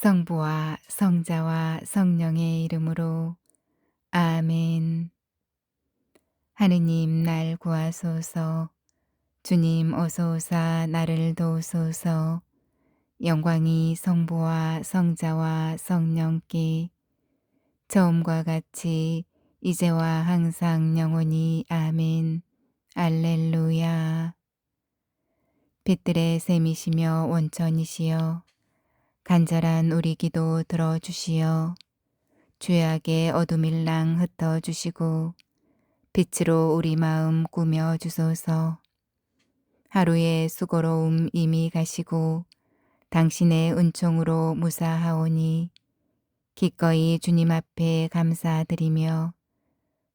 성부와 성자와 성령의 이름으로 아멘. 하느님 날 구하소서. 주님 어서 오사 나를 도우소서. 영광이 성부와 성자와 성령께 처음과 같이 이제와 항상 영원히 아멘. 알렐루야. 빛들의 샘이시며 원천이시여 간절한 우리 기도 들어주시어 죄악의 어둠일랑 흩어주시고 빛으로 우리 마음 꾸며 주소서 하루의 수고로움 이미 가시고 당신의 은총으로 무사하오니 기꺼이 주님 앞에 감사드리며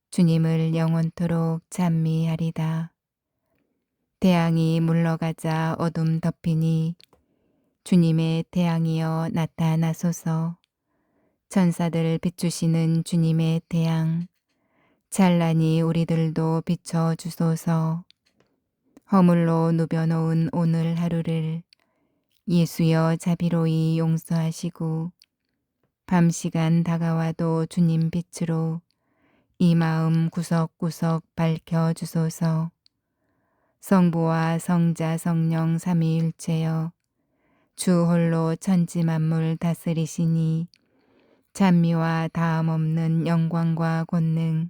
주님을 영원토록 찬미하리다. 태양이 물러가자 어둠 덮이니 주님의 태양이여 나타나소서. 천사들 비추시는 주님의 태양. 찬란히 우리들도 비춰 주소서. 허물로 누벼놓은 오늘 하루를 예수여 자비로이 용서하시고 밤 시간 다가와도 주님 빛으로 이 마음 구석구석 밝혀 주소서. 성부와 성자 성령 삼위일체여 주 홀로 천지 만물 다스리시니 찬미와 다음 없는 영광과 권능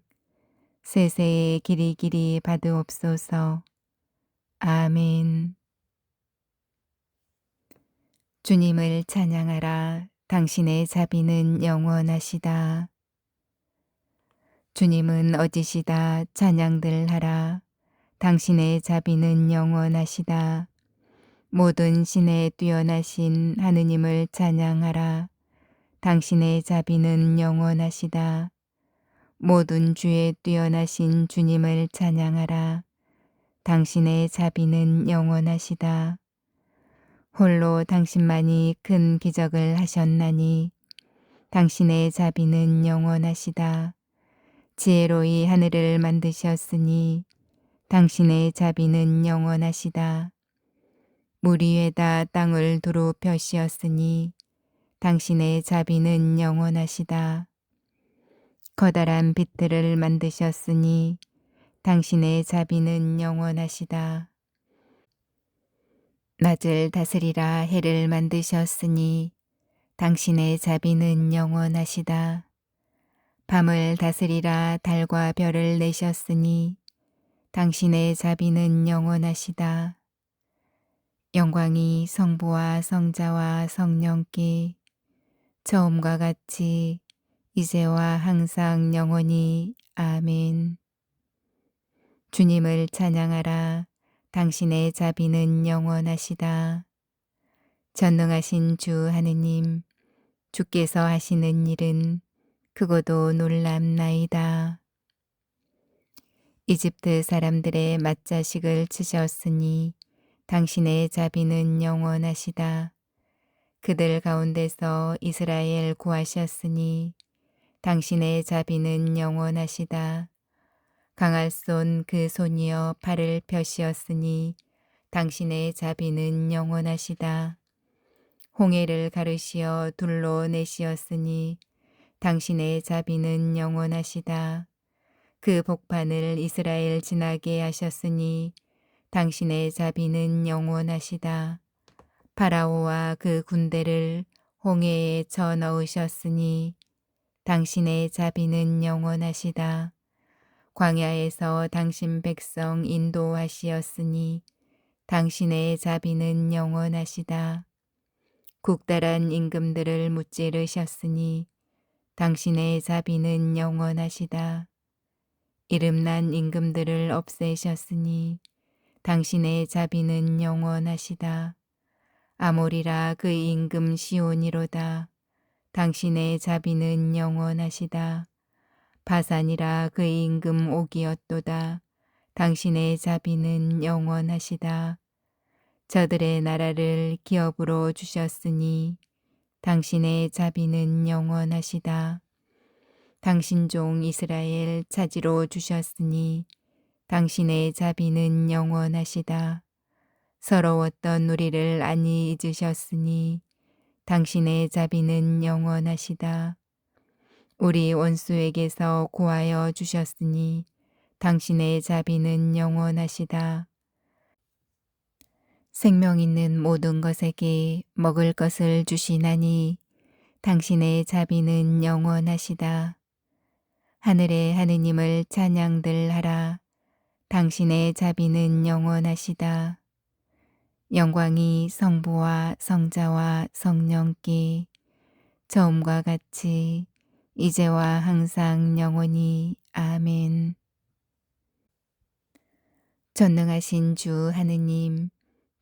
세세에 길이 길이 받으옵소서. 아멘. 주님을 찬양하라. 당신의 자비는 영원하시다. 주님은 어디시다. 찬양들 하라. 당신의 자비는 영원하시다. 모든 신에 뛰어나신 하느님을 찬양하라. 당신의 자비는 영원하시다. 모든 주에 뛰어나신 주님을 찬양하라. 당신의 자비는 영원하시다. 홀로 당신만이 큰 기적을 하셨나니 당신의 자비는 영원하시다. 지혜로이 하늘을 만드셨으니 당신의 자비는 영원하시다. 물 위에다 땅을 두루 펴시었으니 당신의 자비는 영원하시다. 커다란 빛들을 만드셨으니 당신의 자비는 영원하시다. 낮을 다스리라 해를 만드셨으니 당신의 자비는 영원하시다. 밤을 다스리라 달과 별을 내셨으니 당신의 자비는 영원하시다. 영광이 성부와 성자와 성령께 처음과 같이 이제와 항상 영원히 아멘. 주님을 찬양하라. 당신의 자비는 영원하시다. 전능하신 주 하느님, 주께서 하시는 일은 크고도 놀랍나이다. 이집트 사람들의 맞자식을 치셨으니 당신의 자비는 영원하시다. 그들 가운데서 이스라엘 구하셨으니 당신의 자비는 영원하시다. 강할 손 그 손이여 팔을 펴시었으니 당신의 자비는 영원하시다. 홍해를 가르시어 둘로 내시었으니 당신의 자비는 영원하시다. 그 복판을 이스라엘 지나게 하셨으니 당신의 자비는 영원하시다. 파라오와 그 군대를 홍해에 쳐 넣으셨으니 당신의 자비는 영원하시다. 광야에서 당신 백성 인도하시었으니 당신의 자비는 영원하시다. 국달한 임금들을 무찌르셨으니 당신의 자비는 영원하시다. 이름난 임금들을 없애셨으니 당신의 자비는 영원하시다. 아모리라 그 임금 시온이로다. 당신의 자비는 영원하시다. 바산이라 그 임금 옥이었도다. 당신의 자비는 영원하시다. 저들의 나라를 기업으로 주셨으니 당신의 자비는 영원하시다. 당신 종 이스라엘 차지로 주셨으니 당신의 자비는 영원하시다. 서러웠던 우리를 안히 잊으셨으니 당신의 자비는 영원하시다. 우리 원수에게서 고하여 주셨으니 당신의 자비는 영원하시다. 생명 있는 모든 것에게 먹을 것을 주시나니 당신의 자비는 영원하시다. 하늘의 하느님을 찬양들 하라. 당신의 자비는 영원하시다. 영광이 성부와 성자와 성령께 처음과 같이 이제와 항상 영원히 아멘. 전능하신 주 하느님,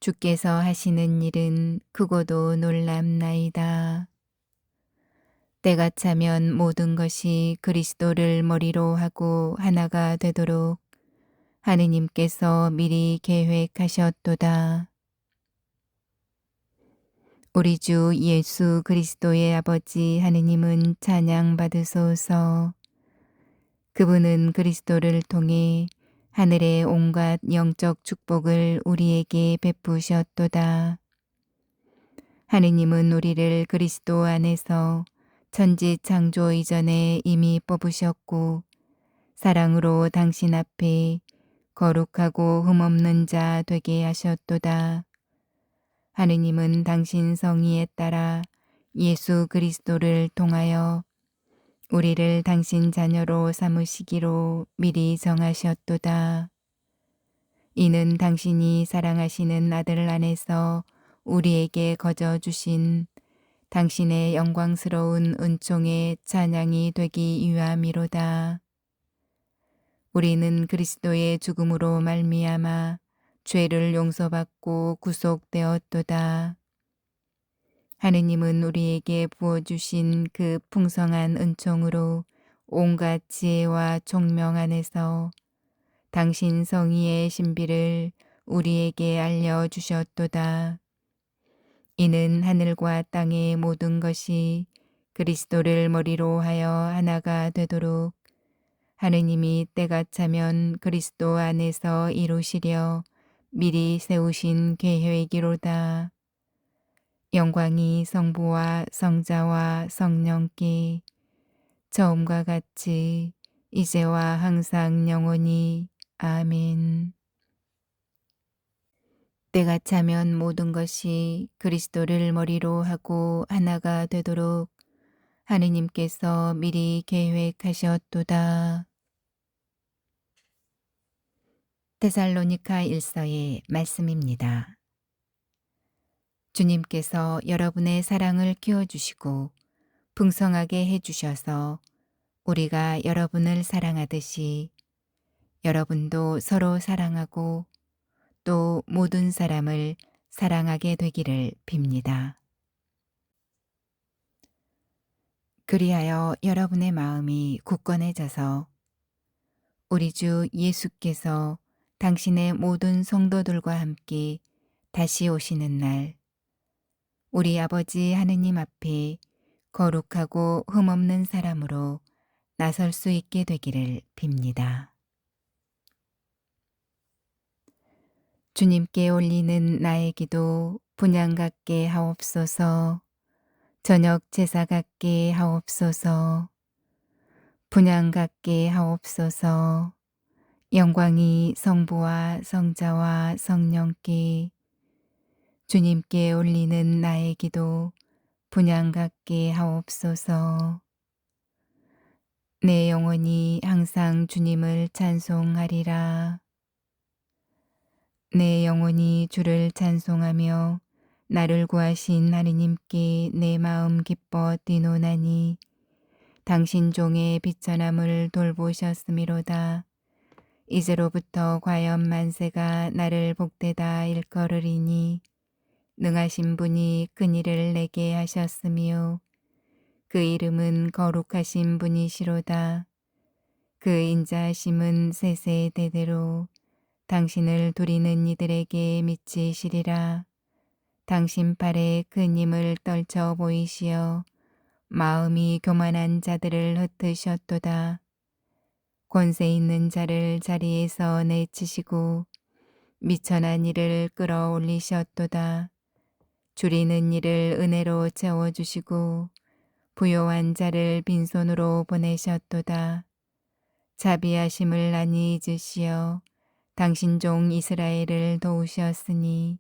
주께서 하시는 일은 크고도 놀랍나이다. 때가 차면 모든 것이 그리스도를 머리로 하고 하나가 되도록 하느님께서 미리 계획하셨도다. 우리 주 예수 그리스도의 아버지 하느님은 찬양받으소서. 그분은 그리스도를 통해 하늘의 온갖 영적 축복을 우리에게 베푸셨도다. 하느님은 우리를 그리스도 안에서 천지 창조 이전에 이미 뽑으셨고 사랑으로 당신 앞에 거룩하고 흠없는 자 되게 하셨도다. 하느님은 당신 성의에 따라 예수 그리스도를 통하여 우리를 당신 자녀로 삼으시기로 미리 정하셨도다. 이는 당신이 사랑하시는 아들 안에서 우리에게 거저 주신 당신의 영광스러운 은총의 찬양이 되기 위함이로다. 우리는 그리스도의 죽음으로 말미암아 죄를 용서받고 구속되었도다. 하느님은 우리에게 부어주신 그 풍성한 은총으로 온갖 지혜와 총명 안에서 당신 성의의 신비를 우리에게 알려주셨도다. 이는 하늘과 땅의 모든 것이 그리스도를 머리로 하여 하나가 되도록 하느님이 때가 차면 그리스도 안에서 이루시려 미리 세우신 계획이로다. 영광이 성부와 성자와 성령께 처음과 같이 이제와 항상 영원히 아멘. 때가 차면 모든 것이 그리스도를 머리로 하고 하나가 되도록 하느님께서 미리 계획하셨도다. 테살로니카 일서의 말씀입니다. 주님께서 여러분의 사랑을 키워주시고 풍성하게 해주셔서 우리가 여러분을 사랑하듯이 여러분도 서로 사랑하고 또 모든 사람을 사랑하게 되기를 빕니다. 그리하여 여러분의 마음이 굳건해져서 우리 주 예수께서 당신의 모든 성도들과 함께 다시 오시는 날, 우리 아버지 하느님 앞에 거룩하고 흠없는 사람으로 나설 수 있게 되기를 빕니다. 주님께 올리는 나의 기도 분양 같게 하옵소서. 저녁 제사 같게 하옵소서. 분양 같게 하옵소서. 영광이 성부와 성자와 성령께 주님께 올리는 나의 기도 분양 같게 하옵소서. 내 영혼이 항상 주님을 찬송하리라. 내 영혼이 주를 찬송하며 나를 구하신 하느님께 내 마음 기뻐 뛰노나니 당신 종의 비천함을 돌보셨음이로다. 이제로부터 과연 만세가 나를 복되다 일컬으리니 능하신 분이 그일을 내게 하셨으며 그 이름은 거룩하신 분이시로다. 그 인자하심은 세세대대로 당신을 두리는 이들에게 미치시리라. 당신 팔에 큰 힘을 떨쳐 보이시어 마음이 교만한 자들을 흩으셨도다. 권세 있는 자를 자리에서 내치시고 미천한 이를 끌어올리셨도다. 줄이는 일을 은혜로 채워주시고 부요한 자를 빈손으로 보내셨도다. 자비하심을 많이 잊으시어 당신 종 이스라엘을 도우셨으니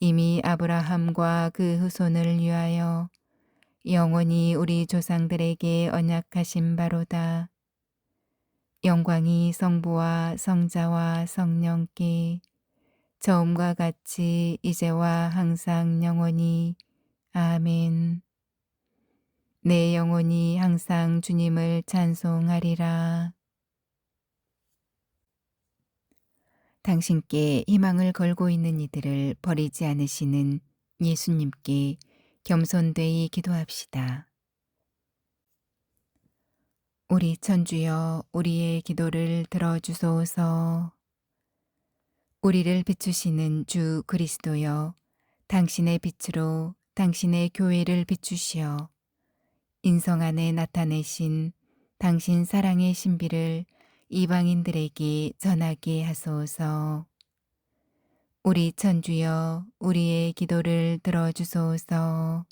이미 아브라함과 그 후손을 위하여 영원히 우리 조상들에게 언약하신 바로다. 영광이 성부와 성자와 성령께 처음과 같이 이제와 항상 영원히 아멘. 내 영혼이 항상 주님을 찬송하리라. 당신께 희망을 걸고 있는 이들을 버리지 않으시는 예수님께 겸손되이 기도합시다. 우리 천주여 우리의 기도를 들어주소서. 우리를 비추시는 주 그리스도여 당신의 빛으로 당신의 교회를 비추시어 인성 안에 나타내신 당신 사랑의 신비를 이방인들에게 전하게 하소서. 우리 천주여 우리의 기도를 들어주소서.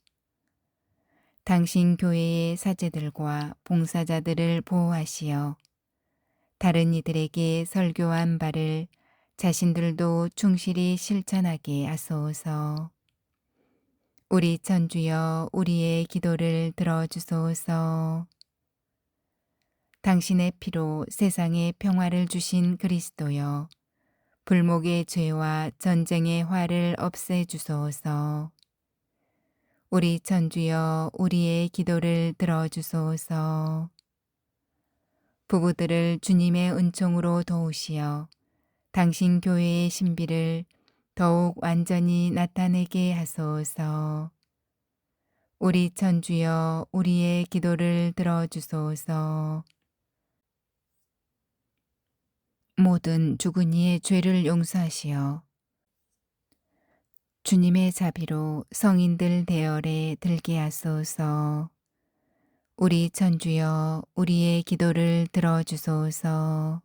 당신 교회의 사제들과 봉사자들을 보호하시어 다른 이들에게 설교한 바를 자신들도 충실히 실천하게 하소서. 우리 천주여 우리의 기도를 들어주소서. 당신의 피로 세상에 평화를 주신 그리스도여 불목의 죄와 전쟁의 화를 없애주소서. 우리 천주여 우리의 기도를 들어주소서. 부부들을 주님의 은총으로 도우시어 당신 교회의 신비를 더욱 완전히 나타내게 하소서. 우리 천주여 우리의 기도를 들어주소서. 모든 죽은 이의 죄를 용서하시어 주님의 자비로 성인들 대열에 들게 하소서. 우리 천주여 우리의 기도를 들어주소서.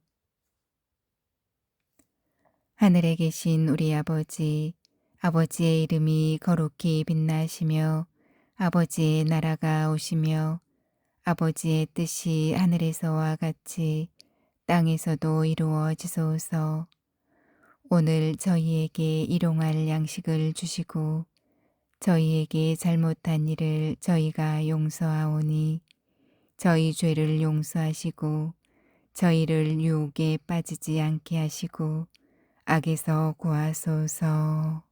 하늘에 계신 우리 아버지, 아버지의 이름이 거룩히 빛나시며 아버지의 나라가 오시며 아버지의 뜻이 하늘에서와 같이 땅에서도 이루어지소서. 오늘 저희에게 일용할 양식을 주시고 저희에게 잘못한 일을 저희가 용서하오니 저희 죄를 용서하시고 저희를 유혹에 빠지지 않게 하시고 악에서 구하소서.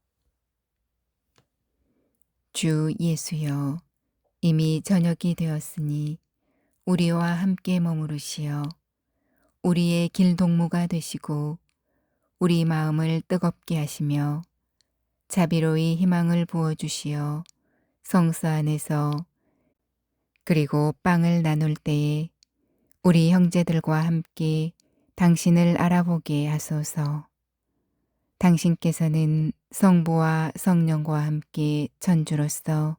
주 예수여 이미 저녁이 되었으니 우리와 함께 머무르시어 우리의 길동무가 되시고 우리 마음을 뜨겁게 하시며 자비로이 희망을 부어주시어 성서 안에서 그리고 빵을 나눌 때에 우리 형제들과 함께 당신을 알아보게 하소서. 당신께서는 성부와 성령과 함께 천주로서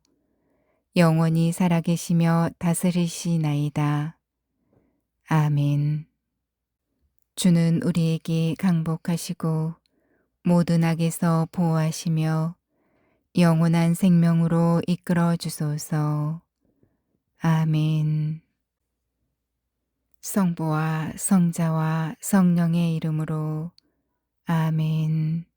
영원히 살아계시며 다스리시나이다. 아멘. 주는 우리에게 강복하시고 모든 악에서 보호하시며 영원한 생명으로 이끌어 주소서. 아멘. 성부와 성자와 성령의 이름으로 아멘.